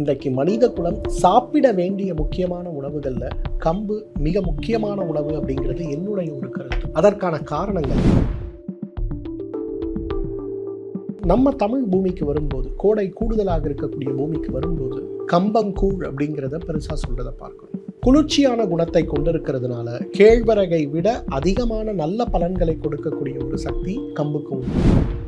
இன்றைக்கு மனித குலம் சாப்பிட வேண்டிய முக்கியமான உணவுகளில் கம்பு மிக முக்கியமான உணவு அப்படிங்கிறது என்னுடைய ஒரு கருத்து. அதற்கான காரணங்கள்? நம்ம தமிழ் பூமிக்கு வரும்போது கோடை கூடுதலாக இருக்கக்கூடிய பூமிக்கு வரும்போது கம்பங்கூழ் அப்படிங்கிறத பெருசாக சொல்றதை பார்க்கணும். குளிர்ச்சியான குணத்தை கொண்டிருக்கிறதுனால கேழ்வரகை விட அதிகமான நல்ல பலன்களை கொடுக்கக்கூடிய ஒரு சக்தி கம்புக்கு உண்டு.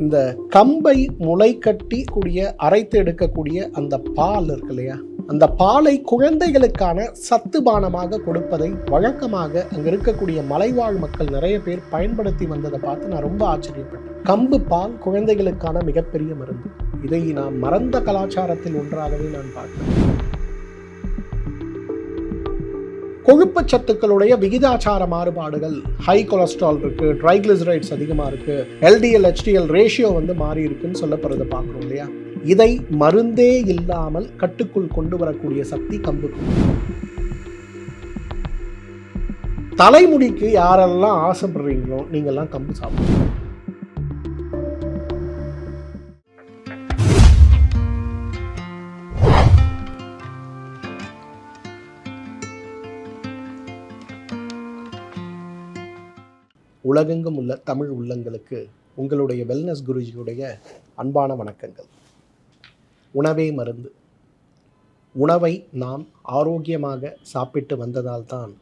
இந்த கம்பை முளை கட்டி கூடிய அரைத்து எடுக்கக்கூடிய அந்த பால் இருக்கு இல்லையா? அந்த பாலை குழந்தைகளுக்கான சத்து பானமாக கொடுப்பதை வழக்கமாக அங்க இருக்கக்கூடிய மலைவாழ் மக்கள் நிறைய பேர் பயன்படுத்தி வந்ததை பார்த்து நான் ரொம்ப ஆச்சரியப்பட்டேன். கம்பு பால் குழந்தைகளுக்கான மிகப்பெரிய மருந்து. இதை நான் மறந்த கலாச்சாரத்தில் ஒன்றாகவே நான் பார்க்கிறேன். கொழுப்பு சத்துக்களுடைய விகிதாச்சார மாறுபாடுகள் ஹை கொலஸ்ட்ரால் இருக்கு ட்ரைக்ளிசரைட்ஸ் அதிகமாக இருக்கு எல்டிஎல் ஹெச்டிஎல் ரேஷியோ வந்து மாறி இருக்குன்னு சொல்லப்படுறதை பார்க்குறோம் இல்லையா? இதை மருந்தே இல்லாமல் கட்டுக்குள் கொண்டு வரக்கூடிய சக்தி கம்புக்கு தலைமுடிக்கு யாரெல்லாம் ஆசைப்படுறீங்களோ நீங்கள்லாம் கம்பு சாப்பிடுங்க உலகெங்கும் உள்ள தமிழ் உள்ளங்களுக்கு உங்களுடைய வெல்னஸ் குருஜியுடைய அன்பான வணக்கங்கள். உணவே மருந்து. உணவை நாம் ஆரோக்கியமாக சாப்பிட்டு வந்ததால்தான்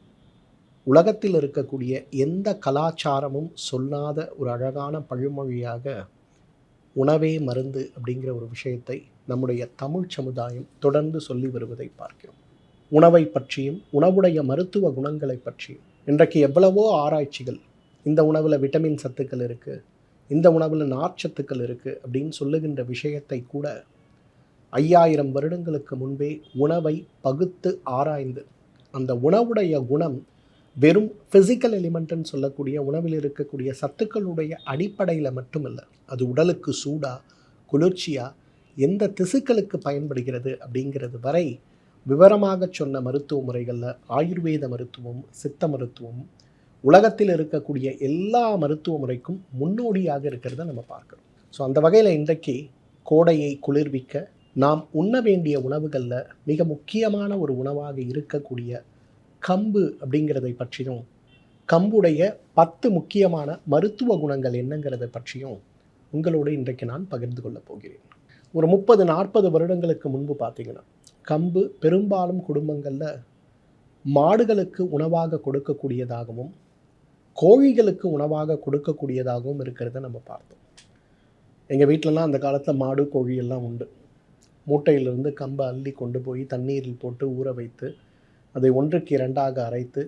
உலகத்தில் இருக்கக்கூடிய எந்த கலாச்சாரமும் சொல்லாத ஒரு அழகான பழமொழியாக உணவே மருந்து அப்படிங்கிற ஒரு விஷயத்தை நம்முடைய தமிழ் சமுதாயம் தொடர்ந்து சொல்லி வருவதை பார்க்கிறோம். உணவை பற்றியும் உணவுடைய மருத்துவ குணங்களை பற்றியும் இன்றைக்கு எவ்வளவோ ஆராய்ச்சிகள் இந்த உணவில் விட்டமின் சத்துக்கள் இருக்குது இந்த உணவில் நார்ச்சத்துக்கள் இருக்குது அப்படின்னு சொல்லுகின்ற விஷயத்தை கூட ஐயாயிரம் வருடங்களுக்கு முன்பே உணவை பகுத்து ஆராய்ந்து அந்த உணவுடைய குணம் வெறும் ஃபிசிக்கல் எலிமெண்ட்டுன்னு சொல்லக்கூடிய உணவில் இருக்கக்கூடிய சத்துக்களுடைய அடிப்படையில் மட்டுமல்ல அது உடலுக்கு சூடாக குளிர்ச்சியாக எந்த திசுக்களுக்கு பயன்படுகிறது அப்படிங்கிறது வரை விவரமாக சொன்ன மருத்துவ முறைகளில் ஆயுர்வேத மருத்துவம் சித்த மருத்துவம் உலகத்தில் இருக்கக்கூடிய எல்லா மருத்துவ முறைக்கும் முன்னோடியாக இருக்கிறத நம்ம பார்க்குறோம் ஸோ அந்த வகையில் இன்றைக்கு கோடையை குளிர்விக்க நாம் உண்ண வேண்டிய உணவுகளில் மிக முக்கியமான ஒரு உணவாக இருக்கக்கூடிய கம்பு அப்படிங்கிறதை பற்றியும் கம்புடைய பத்து முக்கியமான மருத்துவ குணங்கள் என்னங்கிறத பற்றியும் உங்களோடு இன்றைக்கு நான் பகிர்ந்து கொள்ளப் போகிறேன். ஒரு முப்பது நாற்பது வருடங்களுக்கு முன்பு பார்த்தீங்கன்னா கம்பு பெரும்பாலும் குடும்பங்களில் மாடுகளுக்கு உணவாக கொடுக்கக்கூடியதாகவும் கோழிகளுக்கு உணவாக கொடுக்கக்கூடியதாகவும் இருக்கிறத நம்ம பார்த்தோம். எங்கள் வீட்டிலலாம் அந்த காலத்தில் மாடு கோழி எல்லாம் உண்டு. மூட்டையிலிருந்து கம்பை அள்ளி கொண்டு போய் தண்ணீரில் போட்டு ஊற வைத்து அதை ஒன்றுக்கு இரண்டாக அரைத்து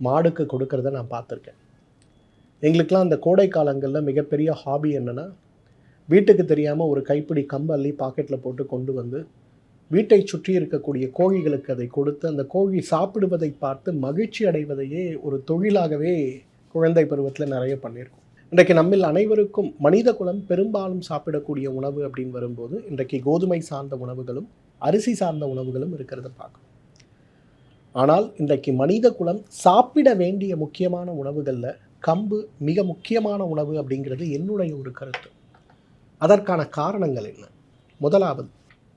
மாடுக்கு கொடுக்கறத நான் பார்த்துருக்கேன். எங்களுக்கெலாம் அந்த கோடை காலங்களில் மிகப்பெரிய ஹாபி என்னென்னா வீட்டுக்கு தெரியாமல் ஒரு கைப்பிடி கம்பு அள்ளி பாக்கெட்டில் போட்டு கொண்டு வந்து வீட்டை சுற்றி இருக்கக்கூடிய கோழிகளுக்கு அதை கொடுத்து அந்த கோழி சாப்பிடுவதை பார்த்து மகிழ்ச்சி அடைவதையே ஒரு தொழிலாகவே குழந்தை பருவத்தில் நிறைய பண்ணியிருக்கோம். இன்றைக்கு நம்மில் அனைவருக்கும் மனித குலம் பெரும்பாலும் சாப்பிடக்கூடிய உணவு அப்படின்னு வரும்போது இன்றைக்கு கோதுமை சார்ந்த உணவுகளும் அரிசி சார்ந்த உணவுகளும் இருக்கிறத பார்க்கும் ஆனால் இன்றைக்கு மனித குலம் சாப்பிட வேண்டிய முக்கியமான உணவுகளில் கம்பு மிக முக்கியமான உணவு அப்படிங்கிறது என்னுடைய ஒரு கருத்து. அதற்கான காரணங்கள் என்ன? முதலாவது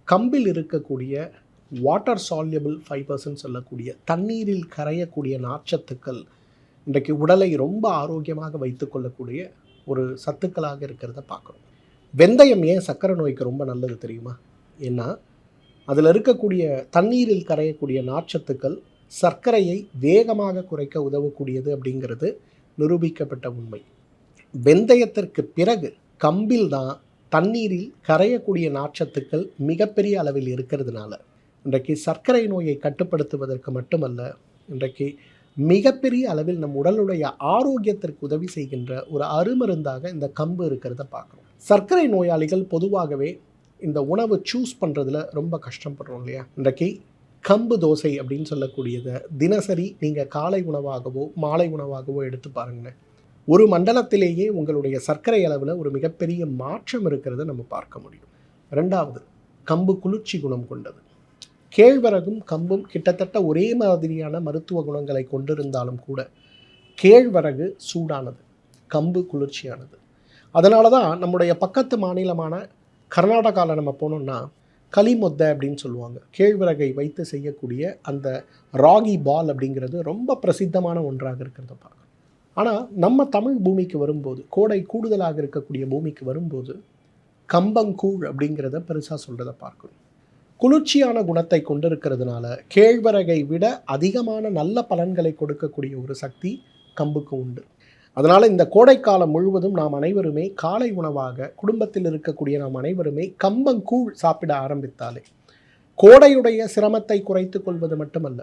கம்பில் இருக்கக்கூடிய வாட்டர் சால்யபிள் ஃபைபர்ஸ்ன்னு சொல்லக்கூடிய தண்ணீரில் கரையக்கூடிய நார்ச்சத்துக்கள் இன்றைக்கு உடலை ரொம்ப ஆரோக்கியமாக வைத்துக்கொள்ளக்கூடிய ஒரு சத்துக்களாக இருக்கிறத பார்க்குறோம். வெந்தயம் ஏன் சர்க்கரை நோய்க்கு ரொம்ப நல்லது தெரியுமா? ஏன்னா அதில் இருக்கக்கூடிய தண்ணீரில் கரையக்கூடிய நார்ச்சத்துக்கள் சர்க்கரையை வேகமாக குறைக்க உதவக்கூடியது அப்படிங்கிறது நிரூபிக்கப்பட்ட உண்மை. வெந்தயத்திற்கு பிறகு கம்பில் தான் தண்ணீரில் கரையக்கூடிய நார்ச்சத்துக்கள் மிகப்பெரிய அளவில் இருக்கிறதுனால இன்றைக்கு சர்க்கரை நோயை கட்டுப்படுத்துவதற்கு மட்டுமல்ல இன்றைக்கு மிகப்பெரிய அளவில் நம் உடலுடைய ஆரோக்கியத்திற்கு உதவி செய்கின்ற ஒரு அருமருந்தாக இந்த கம்பு இருக்கிறத பார்க்குறோம். சர்க்கரை நோயாளிகள் பொதுவாகவே இந்த உணவு சூஸ் பண்ணுறதுல ரொம்ப கஷ்டப்படுறோம் இல்லையா? இன்றைக்கு கம்பு தோசை அப்படின்னு சொல்லக்கூடியதை தினசரி நீங்கள் காலை உணவாகவோ மாலை உணவாகவோ எடுத்து பாருங்களேன். ஒரு மண்டலத்திலேயே உங்களுடைய சர்க்கரை அளவில் ஒரு மிகப்பெரிய மாற்றம் இருக்கிறத நம்ம பார்க்க முடியும். ரெண்டாவது கம்பு குளிர்ச்சி குணம் கொண்டது. கேழ்வரகும் கம்பும் கிட்டத்தட்ட ஒரே மாதிரியான மருத்துவ குணங்களை கொண்டிருந்தாலும் கூட கேழ்வரகு சூடானது கம்பு குளிர்ச்சியானது. அதனால தான் நம்முடைய பக்கத்து மாநிலமான கர்நாடகாவில் நம்ம போனோம்னா களிமொத்தை அப்படின்னு சொல்லுவாங்க. கேழ்வரகை வைத்து செய்யக்கூடிய அந்த ராகி பால் அப்படிங்கிறது ரொம்ப பிரசித்தமான ஒன்றாக இருக்கிறத பார்க்கலாம் ஆனால் நம்ம தமிழ் பூமிக்கு வரும்போது கோடை கூடுதலாக இருக்கக்கூடிய பூமிக்கு வரும்போது கம்பங்கூழ் அப்படிங்கிறத பெருசாக சொல்கிறத பார்க்கணும். குளிர்ச்சியான குணத்தை கொண்டிருக்கிறதுனால கேழ்வரகை விட அதிகமான நல்ல பலன்களை கொடுக்கக்கூடிய ஒரு சக்தி கம்புக்கு உண்டு. அதனால் இந்த கோடைக்காலம் முழுவதும் நாம் அனைவருமே காலை உணவாக குடும்பத்தில் இருக்கக்கூடிய நாம் அனைவருமே கம்பங்கூழ் சாப்பிட ஆரம்பித்தாலே கோடையுடைய சிரமத்தை குறைத்து கொள்வது மட்டுமல்ல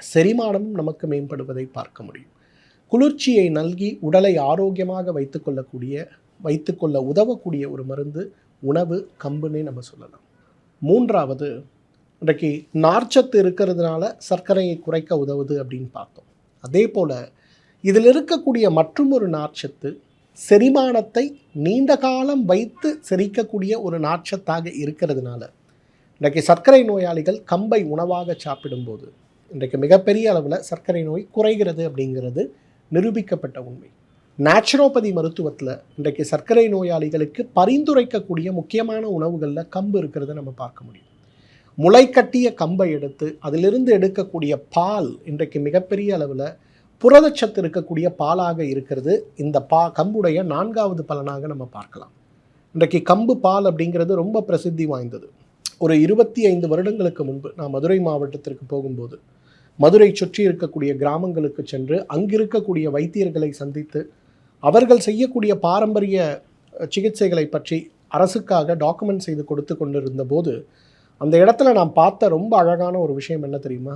செரிமானமும் நமக்கு மேம்படுவதை பார்க்க முடியும். குளிர்ச்சியை நல்கி உடலை ஆரோக்கியமாக வைத்துக்கொள்ளக்கூடிய வைத்துக்கொள்ள உதவக்கூடிய ஒரு மருந்து உணவு கம்புன்னே நம்ம சொல்லலாம். மூன்றாவது இன்றைக்கு நார்ச்சத்து இருக்கிறதுனால சர்க்கரையை குறைக்க உதவுது அப்படின்னு பார்த்தோம். அதே போல் இதில் இருக்கக்கூடிய மற்றும் ஒரு நார்ச்சத்து செரிமானத்தை நீண்ட காலம் வைத்து செரிக்கக்கூடிய ஒரு நாட்சத்தாக இருக்கிறதுனால இன்றைக்கு சர்க்கரை நோயாளிகள் கம்பை உணவாக சாப்பிடும்போது இன்றைக்கு மிகப்பெரிய அளவில் சர்க்கரை நோய் குறைகிறது அப்படிங்கிறது நிரூபிக்கப்பட்ட உண்மை. நேச்சுரோபதி மருத்துவத்தில் இன்றைக்கு சர்க்கரை நோயாளிகளுக்கு பரிந்துரைக்கக்கூடிய முக்கியமான உணவுகளில் கம்பு இருக்கிறத நம்ம பார்க்க முடியும். முளைக்கட்டிய கம்பை எடுத்து அதிலிருந்து எடுக்கக்கூடிய பால் இன்றைக்கு மிகப்பெரிய அளவில் புரதச்சத்து இருக்கக்கூடிய பாலாக இருக்கிறது. இந்த பா கம்புடைய நான்காவது பலனாக நம்ம பார்க்கலாம். இன்றைக்கு கம்பு பால் அப்படிங்கிறது ரொம்ப பிரசித்தி வாய்ந்தது. ஒரு இருபத்தி ஐந்து வருடங்களுக்கு முன்பு நான் மதுரை மாவட்டத்திற்கு போகும்போது மதுரை சுற்றி இருக்கக்கூடிய கிராமங்களுக்கு சென்று அங்கிருக்கக்கூடிய வைத்தியர்களை சந்தித்து அவர்கள் செய்யக்கூடிய பாரம்பரிய சிகிச்சைகளை பற்றி அரசுக்காக டாக்குமெண்ட் செய்து கொடுத்து கொண்டிருந்த போது அந்த இடத்துல நான் பார்த்த ரொம்ப அழகான ஒரு விஷயம் என்ன தெரியுமா?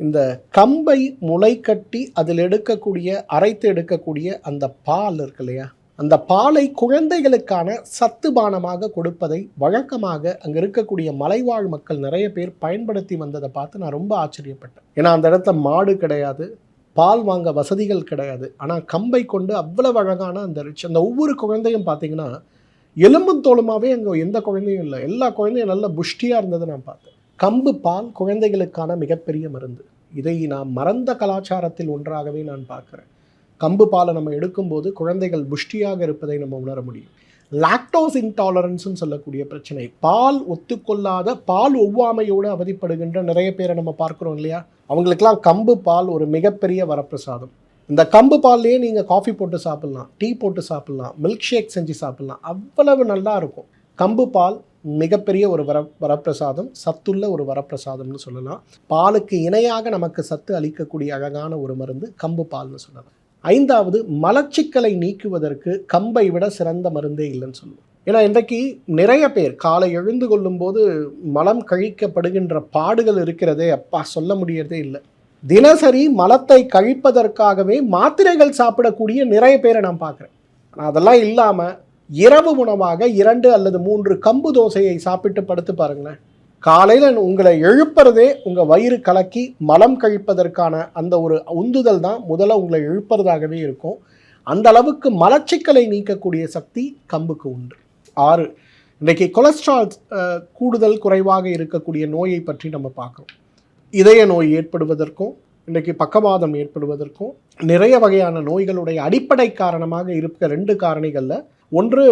இந்த கம்பை முளை கட்டி அதில் எடுக்கக்கூடிய அரைத்து எடுக்கக்கூடிய அந்த பால் இருக்கு இல்லையா? அந்த பாலை குழந்தைகளுக்கான சத்து பானமாக கொடுப்பதை வழக்கமாக அங்கே இருக்கக்கூடிய மலைவாழ் மக்கள் நிறைய பேர் பயன்படுத்தி வந்ததை பார்த்து நான் ரொம்ப ஆச்சரியப்பட்டேன். ஏன்னா அந்த இடத்துல மாடு கிடையாது பால் வாங்க வசதிகள் கிடையாது. ஆனால் கம்பை கொண்டு அவ்வளவு அழகான அந்த ரிச் அந்த ஒவ்வொரு குழந்தையும் பார்த்தீங்கன்னா எலும்பும் தோலுமாவே அங்கே எந்த குழந்தையும் இல்லை. எல்லா குழந்தையும் நல்ல புஷ்டியாக இருந்ததை நான் பார்த்தேன். கம்பு பால் குழந்தைகளுக்கான மிகப்பெரிய மருந்து. இதை நான் மறந்த கலாச்சாரத்தில் ஒன்றாகவே நான் பார்க்குறேன். கம்பு பாலை நம்ம எடுக்கும்போது குழந்தைகள் புஷ்டியாக இருப்பதை நம்ம உணர முடியும். லாக்டோஸ் இன்டாலரன்ஸ்னு சொல்லக்கூடிய பிரச்சனை. பால் ஒத்துக்கொள்ளாத பால் ஒவ்வாமையோடு அவதிப்படுகின்ற நிறைய பேரை நம்ம பார்க்குறோம் இல்லையா? அவங்களுக்கெல்லாம் கம்பு பால் ஒரு மிகப்பெரிய வரப்பிரசாதம். இந்த கம்பு பால்லையே நீங்கள் காஃபி போட்டு சாப்பிட்லாம் டீ போட்டு சாப்பிட்லாம் மில்க் ஷேக் செஞ்சு சாப்பிட்லாம். அவ்வளவு நல்லா இருக்கும். கம்பு பால் மிகப்பெரிய ஒரு வர வரப்பிரசாதம் சத்துள்ள ஒரு வரப்பிரசாதம்னு சொல்லலாம். பாலுக்கு இணையாக நமக்கு சத்து அளிக்கக்கூடிய அழகான ஒரு மருந்து கம்பு பால்னு சொல்லலாம். ஐந்தாவது மலச்சிக்கலை நீக்குவதற்கு கம்பை விட சிறந்த மருந்தே இல்லைன்னு சொல்லுவோம். ஏன்னா இன்றைக்கு நிறைய பேர் காலை எழுந்து கொள்ளும்போது மலம் கழிக்கப்படுகின்ற பாடுகள் இருக்கிறதே அப்பா சொல்ல முடியறதே இல்லை. தினசரி மலத்தை கழிப்பதற்காகவே மாத்திரைகள் சாப்பிடக்கூடிய நிறைய பேரை நான் பார்க்குறேன். ஆனால் அதெல்லாம் இல்லாமல் இரவு உணவாக இரண்டு அல்லது மூன்று கம்பு தோசையை சாப்பிட்டு படுத்து பாருங்களேன். காலையில் உங்களை எழுப்புறதே உங்கள் வயிறு கலக்கி மலம் கழிப்பதற்கான அந்த ஒரு உந்துதல் தான். முதல்ல உங்களை எழுப்புறதாகவே இருக்கும். அந்த அளவுக்கு மலச்சிக்கலை நீக்கக்கூடிய சக்தி கம்புக்கு உண்டு. ஆறு இன்றைக்கி கொலஸ்ட்ரால் கூடுதல் குறைவாக இருக்கக்கூடிய நோயை பற்றி நம்ம பார்க்குறோம். இதய நோய் ஏற்படுவதற்கும் இன்றைக்கி பக்கவாதம் ஏற்படுவதற்கும் நிறைய வகையான நோய்களுடைய அடிப்படை காரணமாக இருக்க ரெண்டு காரணிகளில் ஒன்று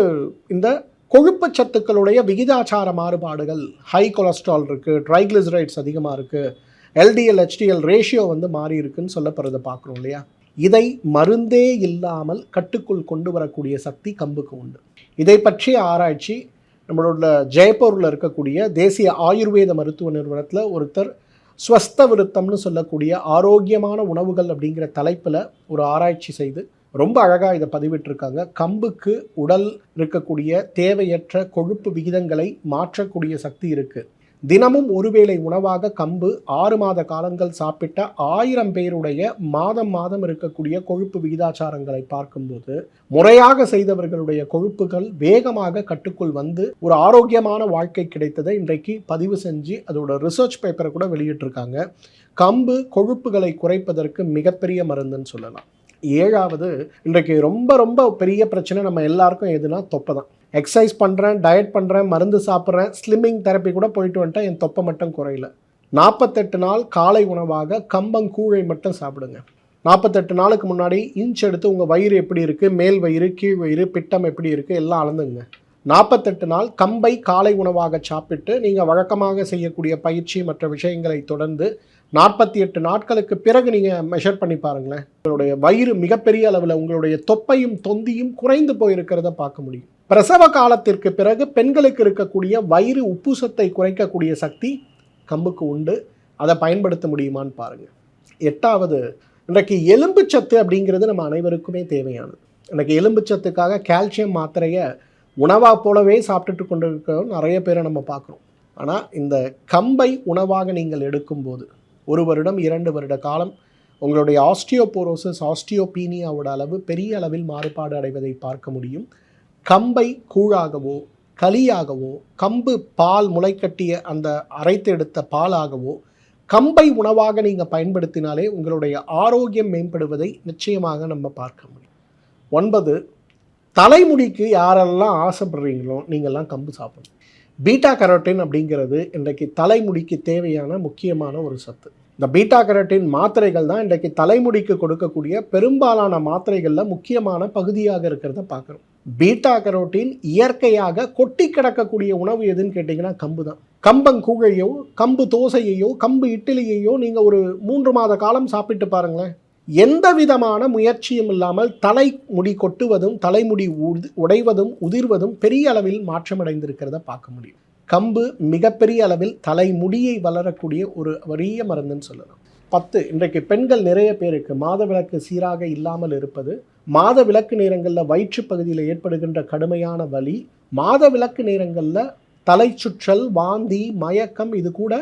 இந்த கொழுப்பு சத்துக்களுடைய விகிதாச்சார மாறுபாடுகள் ஹை கொலஸ்ட்ரால் இருக்குது ட்ரைக்ளிசரைட்ஸ் அதிகமாக இருக்குது எல்டிஎல் ஹெச்டிஎல் ரேஷியோ வந்து மாறி இருக்குன்னு சொல்லப்படுறதை பார்க்குறோம் இல்லையா? இதை மருந்தே இல்லாமல் கட்டுக்குள் கொண்டு வரக்கூடிய சக்தி கம்புக்கு உண்டு. இதை பற்றிய ஆராய்ச்சி நம்மளோட ஜெயப்பூரில் இருக்கக்கூடிய தேசிய ஆயுர்வேத மருத்துவ நிறுவனத்தில் ஒருத்தர் ஸ்வஸ்த விருத்தம்னு சொல்லக்கூடிய ஆரோக்கியமான உணவுகள் அப்படிங்கிற தலைப்பில் ஒரு ஆராய்ச்சி செய்து ரொம்ப அழகாக இதை பதிவிட்டிருக்காங்க. கம்புக்கு உடல் இருக்கக்கூடிய தேவையற்ற கொழுப்பு விகிதங்களை மாற்றக்கூடிய சக்தி இருக்குது தினமும் ஒருவேளை உணவாக கம்பு ஆறு மாத காலங்கள் சாப்பிட்ட ஆயிரம் பேருடைய மாதம் மாதம் இருக்கக்கூடிய கொழுப்பு விகிதாச்சாரங்களை பார்க்கும்போது முறையாக செய்தவர்களுடைய கொழுப்புகள் வேகமாக கட்டுக்குள் வந்து ஒரு ஆரோக்கியமான வாழ்க்கை கிடைத்ததை இன்றைக்கு பதிவு செஞ்சு அதோட ரிசர்ச் பேப்பரை கூட வெளியிட்டிருக்காங்க. கம்பு கொழுப்புகளை குறைப்பதற்கு மிகப்பெரிய மருந்துன்னு சொல்லலாம். ஏழாவது இன்றைக்கு ரொம்ப ரொம்ப பெரிய பிரச்சனை நம்ம எல்லாருக்கும் எதுனா தொப்பை தான் எக்ஸசைஸ் பண்ணுறேன் டயட் பண்ணுறேன் மருந்து சாப்பிட்றேன் ஸ்லிம்மிங் தெரப்பி கூட போயிட்டு வந்துட்டேன் என் தொப்பை மட்டும் குறையல. நாற்பத்தெட்டு நாள் காலை உணவாக கம்பங்கூழை மட்டும் சாப்பிடுங்க. நாற்பத்தெட்டு நாளுக்கு முன்னாடி இன்ச் எடுத்து உங்கள் வயிறு எப்படி இருக்குது மேல் வயிறு கீழ் வயிறு பிட்டம் எப்படி இருக்குது எல்லாம் அளந்துங்க. நாற்பத்தெட்டு நாள் கம்பை காலை உணவாக சாப்பிட்டு நீங்கள் வழக்கமாக செய்யக்கூடிய பயிற்சி மற்ற விஷயங்களை தொடர்ந்து நாற்பத்தி எட்டு நாட்களுக்கு பிறகு நீங்கள் மெஷர் பண்ணி பாருங்களேன். உங்களுடைய வயிறு மிகப்பெரிய அளவில் உங்களுடைய தொப்பையும் தொந்தியும் குறைந்து போயிருக்கிறத பார்க்க முடியும். பிரசவ காலத்திற்கு பிறகு பெண்களுக்கு இருக்கக்கூடிய வயிறு உப்புசத்தை குறைக்கக்கூடிய சக்தி கம்புக்கு உண்டு. அதை பயன்படுத்த முடியுமான்னு பாருங்கள் எட்டாவது இன்றைக்கு எலும்புச்சத்து அப்படிங்கிறது நம்ம அனைவருக்குமே தேவையானது. இன்றைக்கு எலும்புச்சத்துக்காக கால்சியம் மாத்திரையை உணவாக போலவே சாப்பிட்டுட்டு கொண்டு இருக்க நிறைய பேரை நம்ம பார்க்குறோம். ஆனால் இந்த கம்பை உணவாக நீங்கள் எடுக்கும்போது ஒரு வருடம் இரண்டு வருட காலம் உங்களுடைய ஆஸ்டியோபோரோசஸ் ஆஸ்டியோபீனியாவோட அளவு பெரிய அளவில் மாறுபாடு அடைவதை பார்க்க முடியும். கம்பை கூழாகவோ களியாகவோ கம்பு பால் முளைக்கட்டிய அந்த அரைத்து எடுத்த பாலாகவோ கம்பை உணவாக நீங்கள் பயன்படுத்தினாலே உங்களுடைய ஆரோக்கியம் மேம்படுவதை நிச்சயமாக நம்ம பார்க்க முடியும். ஒன்பது தலைமுடிக்கு யாரெல்லாம் ஆசைப்படுறீங்களோ நீங்கள்லாம் கம்பு சாப்பிடணும். பீட்டா கரோட்டின் அப்படிங்கிறது இன்றைக்கு தலைமுடிக்கு தேவையான முக்கியமான ஒரு சத்து. இந்த பீட்டா கரோட்டின் மாத்திரைகள் தான் இன்றைக்கு தலைமுடிக்கு கொடுக்கக்கூடிய பெரும்பாலான மாத்திரைகளில் முக்கியமான பகுதியாக இருக்கிறத பார்க்குறோம். பீட்டா கரோட்டின் இயற்கையாக கொட்டி கிடக்கக்கூடிய உணவு எதுன்னு கேட்டிங்கன்னா கம்பு தான். கம்பங்கூழையோ கம்பு தோசையையோ கம்பு இட்லியையோ நீங்கள் ஒரு மூன்று மாத காலம் சாப்பிட்டு பாருங்களேன். எந்த விதமான முயற்சியும் இல்லாமல் தலை முடி கொட்டுவதும் தலைமுடி உடைவதும் உதிர்வதும் பெரிய அளவில் மாற்றமடைந்திருக்கிறத பார்க்க முடியும். கம்பு மிகப்பெரிய அளவில் தலைமுடியை வளரக்கூடிய ஒரு வரிய மருந்துன்னு சொல்லலாம். பத்து இன்றைக்கு பெண்கள் நிறைய பேருக்கு மாதவிலக்கு சீராக இல்லாமல் இருப்பது மாத விளக்கு நேரங்களில் வயிற்று பகுதியில் ஏற்படுகின்ற கடுமையான வலி மாதவிலக்கு நேரங்களில் தலை சுற்றல் வாந்தி மயக்கம் இது கூட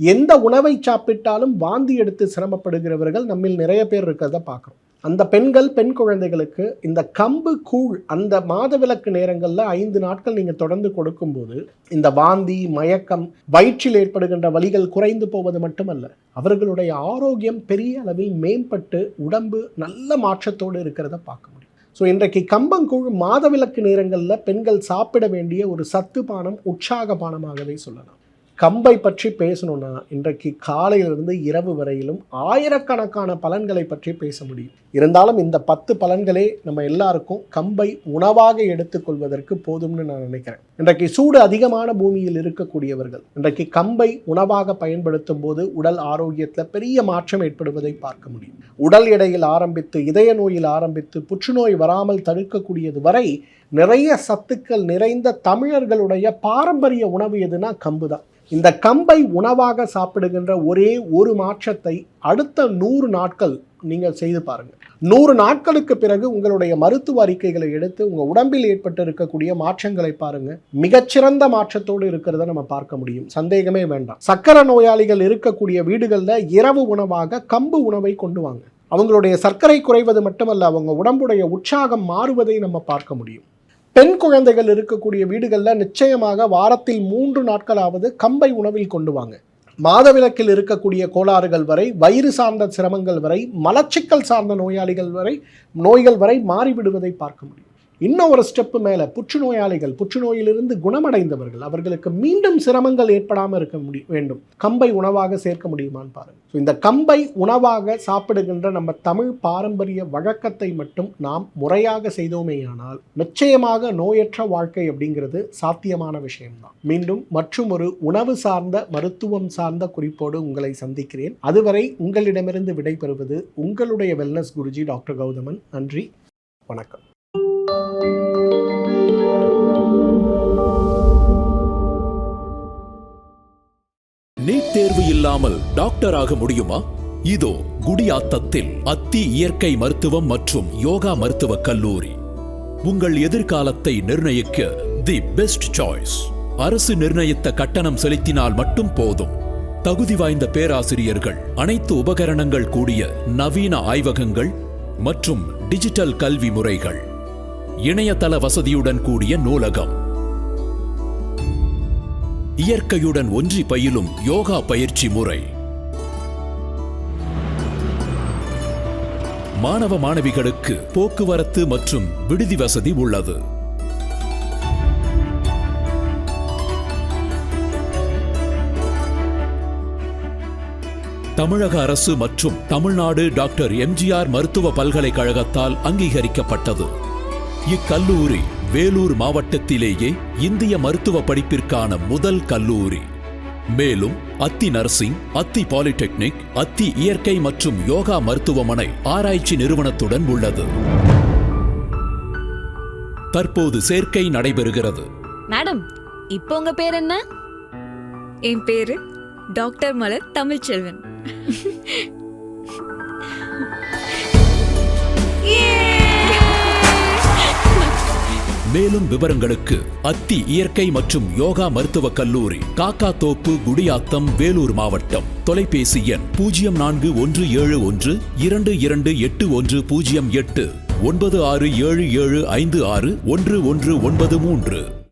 எந்த உணவை சாப்பிட்டாலும் வாந்தி எடுத்து சிரமப்படுகிறவர்கள் நம்மில் நிறைய பேர் இருக்கிறத பார்க்குறோம். அந்த பெண்கள் பெண் குழந்தைகளுக்கு இந்த கம்பு கூழ் அந்த மாதவிலக்கு நேரங்களில் ஐந்து நாட்கள் நீங்கள் தொடர்ந்து கொடுக்கும்போது இந்த வாந்தி மயக்கம் வயிற்றில் ஏற்படுகின்ற வழிகள் குறைந்து போவது மட்டுமல்ல அவர்களுடைய ஆரோக்கியம் பெரிய அளவில் மேம்பட்டு உடம்பு நல்ல மாற்றத்தோடு இருக்கிறத பார்க்க முடியும். ஸோ இன்றைக்கு கம்பங்கூழ் மாதவிலக்கு நேரங்களில் பெண்கள் சாப்பிட வேண்டிய ஒரு சத்து பானம் உற்சாக பானமாகவே சொல்லலாம். கம்பை பற்றி பேசணும்னா இன்றைக்கு காலையிலிருந்து இரவு வரையிலும் ஆயிரக்கணக்கான பலன்களை பற்றி பேச முடியும். இருந்தாலும் இந்த பத்து பலன்களே நம்ம எல்லாருக்கும் கம்பை உணவாக எடுத்துக்கொள்வதற்கு போதும்னு நான் நினைக்கிறேன். இன்றைக்கு சூடு அதிகமான பூமியில் இருக்கக்கூடியவர்கள் இன்றைக்கு கம்பை உணவாக பயன்படுத்தும் போது உடல் ஆரோக்கியத்தில் பெரிய மாற்றம் ஏற்படுவதை பார்க்க முடியும். உடல் எடையில் ஆரம்பித்து இதய நோயில் ஆரம்பித்து புற்றுநோய் வராமல் தடுக்கக்கூடியது வரை நிறைய சத்துக்கள் நிறைந்த தமிழர்களுடைய பாரம்பரிய உணவு எதுனா கம்பு தான். இந்த கம்பை உணவாக சாப்பிடுகின்ற ஒரே ஒரு மாற்றத்தை அடுத்த நூறு நாட்கள் நீங்கள் செய்து பாருங்கள் நூறு நாட்களுக்கு பிறகு உங்களுடைய மருத்துவ அறிக்கைகளை எடுத்து உங்கள் உடம்பில் ஏற்பட்டு இருக்கக்கூடிய மாற்றங்களை பாருங்க. மிகச்சிறந்த மாற்றத்தோடு இருக்கிறத நம்ம பார்க்க முடியும். சந்தேகமே வேண்டாம். சர்க்கரை நோயாளிகள் இருக்கக்கூடிய வீடுகளில் இரவு உணவாக கம்பு உணவை கொண்டு வாங்க. அவங்களுடைய சர்க்கரை குறைவது மட்டுமல்ல அவங்க உடம்புடைய உற்சாகம் மாறுவதை நம்ம பார்க்க முடியும். பெண் குழந்தைகள் இருக்கக்கூடிய வீடுகளில் நிச்சயமாக வாரத்தில் மூன்று நாட்களாவது கம்பை உணவில் கொண்டு வாங்க. மாதவிலக்கில் இருக்கக்கூடிய கோளாறுகள் வரை வயிறு சார்ந்த சிரமங்கள் வரை மலச்சிக்கல் சார்ந்த நோயாளிகள் வரை நோய்கள் வரை மாறிவிடுவதை பார்க்க முடியும். இன்னும் ஒரு ஸ்டெப்பு மேலே புற்றுநோயாளிகள் புற்றுநோயிலிருந்து குணமடைந்தவர்கள் அவர்களுக்கு மீண்டும் சிரமங்கள் ஏற்படாமல் இருக்க முடிய வேண்டும். கம்பை உணவாக சேர்க்க முடியுமான்னு பாருங்கள் ஸோ இந்த கம்பை உணவாக சாப்பிடுகின்ற நம்ம தமிழ் பாரம்பரிய வழக்கத்தை மட்டும் நாம் முறையாக செய்தோமேயானால் நிச்சயமாக நோயற்ற வாழ்க்கை அப்படிங்கிறது சாத்தியமான விஷயம்தான். மீண்டும் மற்றும் ஒரு உணவு சார்ந்த மருத்துவம் சார்ந்த குறிப்போடு உங்களை சந்திக்கிறேன். அதுவரை உங்களிடமிருந்து விடைபெறுவது உங்களுடைய வெல்னஸ் குருஜி டாக்டர் கௌதமன். நன்றி. வணக்கம். நீட் தேர்வு இல்லாமல் டாக்டர் ஆக முடியுமா? இதோ குடியாத்தத்தில் அத்தி இயற்கை மருத்துவம் மற்றும் யோகா மருத்துவக் கல்லூரி. உங்கள் எதிர்காலத்தை நிர்ணயிக்க தி பெஸ்ட் சாய்ஸ். அரசு நிர்ணயித்த கட்டணம் செலுத்தினால் மட்டும் போதும். தகுதி வாய்ந்த பேராசிரியர்கள் அனைத்து உபகரணங்கள் கூடிய நவீன ஆய்வகங்கள் மற்றும் டிஜிட்டல் கல்வி முறைகள். இணையதள வசதியுடன் கூடிய நூலகம். இயற்கையுடன் ஒன்றி பயிலும் யோகா பயிற்சி முறை. மாணவ மாணவிகளுக்கு போக்குவரத்து மற்றும் விடுதி வசதி உள்ளது. தமிழக அரசு மற்றும் தமிழ்நாடு டாக்டர் எம்ஜிஆர் மருத்துவ பல்கலைக்கழகத்தால் அங்கீகரிக்கப்பட்டது. இக்கல்லூரி வேலூர் மாவட்டத்திலேயே இந்திய மருத்துவ படிப்பிற்கான முதல் கல்லூரி. மேலும் அத்தி நர்சிங் அத்தி பாலிடெக்னிக் அத்தி இயற்கை மற்றும் யோகா மருத்துவமனை ஆராய்ச்சி நிறுவனத்துடன் உள்ளது. தற்போது சேர்க்கை நடைபெறுகிறது. மேடம் இப்போ உங்க பேர் என்ன? என் பேரு டாக்டர் மலர் தமிழ்ச்செல்வன். மேலும் விவரங்களுக்கு அத்தி இயற்கை மற்றும் யோகா மருத்துவக் கல்லூரி காக்கா தோப்பு குடியாத்தம் வேலூர் மாவட்டம். தொலைபேசி எண் பூஜ்ஜியம் நான்கு ஒன்று ஏழு ஒன்று இரண்டு இரண்டு எட்டு ஒன்று பூஜ்ஜியம் எட்டு ஒன்பது ஆறு ஏழு ஏழு ஐந்து ஆறு ஒன்று ஒன்று ஒன்பது மூன்று.